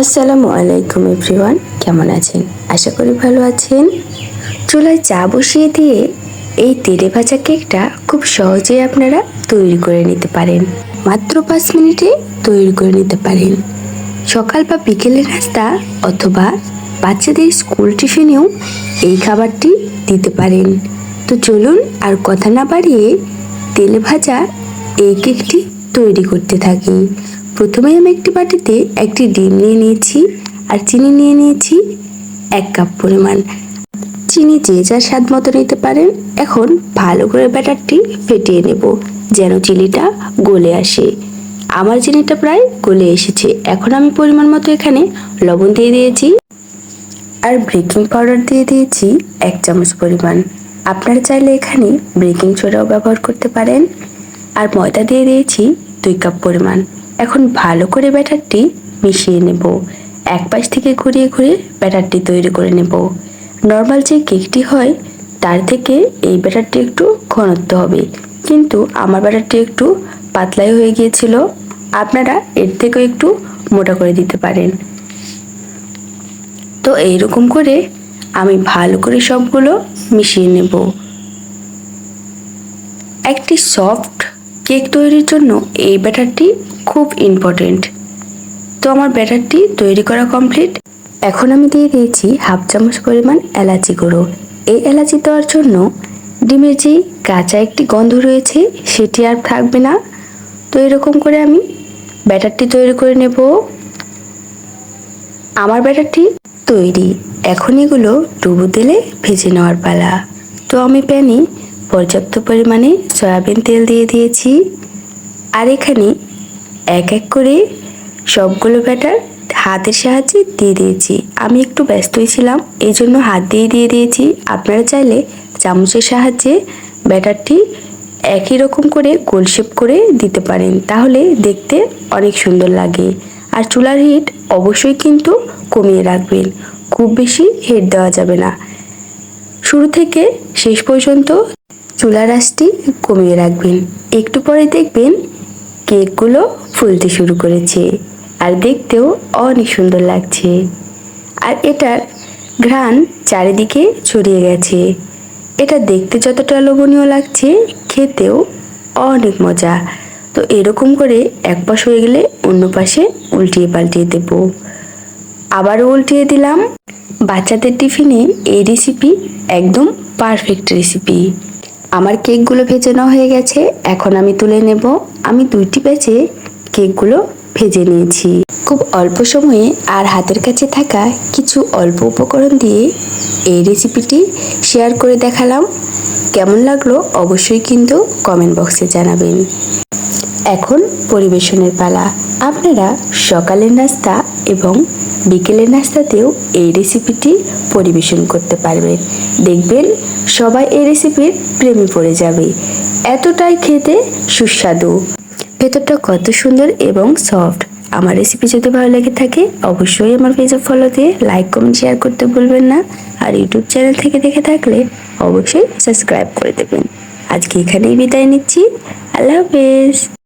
আসসালামু আলাইকুম এভরিওয়ান, কেমন আছেন? আশা করি ভালো আছেন। চুলায় চা বসিয়ে দিয়ে এই তেলে ভাজা কেকটা খুব সহজেই আপনারা তৈরি করে নিতে পারেন। মাত্র পাঁচ মিনিটে তৈরি করে নিতে পারেন। সকাল বা বিকেলের নাস্তা অথবা বাচ্চাদের স্কুল টিফিনেও এই খাবারটি দিতে পারেন। তো চলুন আর কথা না বাড়িয়ে তেলে ভাজা এই কেকটি তৈরি করতে থাকি। প্রথমে আমি একটি বাটিতে একটি ডিম নিয়ে নিয়েছি আর চিনি নিয়ে নিয়েছি এক কাপ পরিমাণ। চিনি যে যার স্বাদ মতো নিতে পারেন, এখন ভালো করে ব্যাটারটি ফেটিয়ে নেব যেন চিনিটা গলে আসে। আমার চিনিটা প্রায় গলে এসেছে। এখন আমি পরিমাণ মতো এখানে লবণ দিয়ে দিয়েছি আর বেকিং পাউডার দিয়ে দিয়েছি এক চামচ পরিমাণ। আপনারা চাইলে এখানে বেকিং সোডাও ব্যবহার করতে পারেন। আর ময়দা দিয়ে দিয়েছি দুই কাপ পরিমাণ। এখন ভালো করে ব্যাটারটি মিশিয়ে নেব। এক পাশ থেকে ঘুরিয়ে ঘুরিয়ে ব্যাটারটি তৈরি করে নেব। নর্মাল যে কেকটি হয়, তার থেকে এই ব্যাটারটি একটু ঘনত্ব হবে। কিন্তু আমার ব্যাটারটি একটু পাতলাই হয়ে গিয়েছিল। আপনারা এর থেকেও একটু মোটা করে দিতে পারেন। তো এইরকম করে আমি ভালো করে সবগুলো মিশিয়ে নেব। একটি সফট কেক তৈরির জন্য এই ব্যাটারটি খুব ইম্পর্টেন্ট তো আমার ব্যাটারটি তৈরি করা কমপ্লিট এখন আমি দিয়ে দিয়েছি হাফ চামচ পরিমাণ এলাচি গুঁড়ো। এই এলাচি দেওয়ার জন্য ডিমের যেই কাঁচা একটি গন্ধ রয়েছে সেটি আর থাকবে না। তো এরকম করে আমি ব্যাটারটি তৈরি করে নেব। আমার ব্যাটারটি তৈরি। এখন এগুলো ডুবো দিলে ভেজে নেওয়ার পালা। তো আমি প্যানে পর্যাপ্ত পরিমাণে সয়াবিন তেল দিয়ে দিয়েছি। আর এখানে এক এক করে সবগুলো ব্যাটার হাতের সাহায্যে দিয়ে দিয়েছি। আমি একটু ব্যস্তই ছিলাম এই জন্য হাত দিয়ে দিয়ে দিয়েছি। আপনারা চাইলে চামচের সাহায্যে ব্যাটারটি একই রকম করে গোলশেপ করে দিতে পারেন, তাহলে দেখতে অনেক সুন্দর লাগে। আর চুলার হিট অবশ্যই কিন্তু কমিয়ে রাখবেন, খুব বেশি হিট দেওয়া যাবে না। শুরু থেকে শেষ পর্যন্ত চুলার আঁচটি কমিয়ে রাখবেন। একটু পরে দেখবেন কেকগুলো ফুলতে শুরু করেছে আর দেখতেও অনেক সুন্দর লাগছে। আর এটার ঘ্রাণ চারিদিকে ছড়িয়ে গেছে। এটা দেখতে যতটা লোভনীয় লাগছে, খেতেও অনেক মজা। তো এরকম করে এক পাশ হয়ে গেলে অন্য পাশে উল্টিয়ে পাল্টিয়ে দেব। আবারও উল্টিয়ে দিলাম। বাচ্চাদের টিফিনে এই রেসিপি একদম পারফেক্ট রেসিপি আমার কেকগুলো ভেজে নেওয়া হয়ে গেছে। এখন আমি তুলে নেব। আমি দুইটি ব্যাচে কেকগুলো ভেজে নিয়েছি। খুব অল্প সময়ে আর হাতের কাছে থাকা কিছু অল্প উপকরণ দিয়ে এই রেসিপিটি শেয়ার করে দেখালাম। কেমন লাগল অবশ্যই কিন্তু কমেন্ট বক্সে জানাবেন। এখন পরিবেশনের পালা। আপনারা সকালের নাস্তা এবং বিকেলের নাস্তাতেও এই রেসিপিটি পরিবেশন করতে পারবেন। দেখবেন সবাই এই রেসিপির প্রেমে পড়ে যাবে। এতটাই খেতে সুস্বাদু। ভেতরটা কত সুন্দর এবং সফট আমার রেসিপি যদি ভালো লেগে থাকে, অবশ্যই আমার পেজে ফলো দিয়ে লাইক কমেন্ট শেয়ার করতে ভুলবেন না। আর ইউটিউব চ্যানেল থেকে দেখে থাকলে অবশ্যই সাবস্ক্রাইব করে দেবেন। আজকে এখানেই বিদায় নিচ্ছি। আল্লাহ হাফেজ।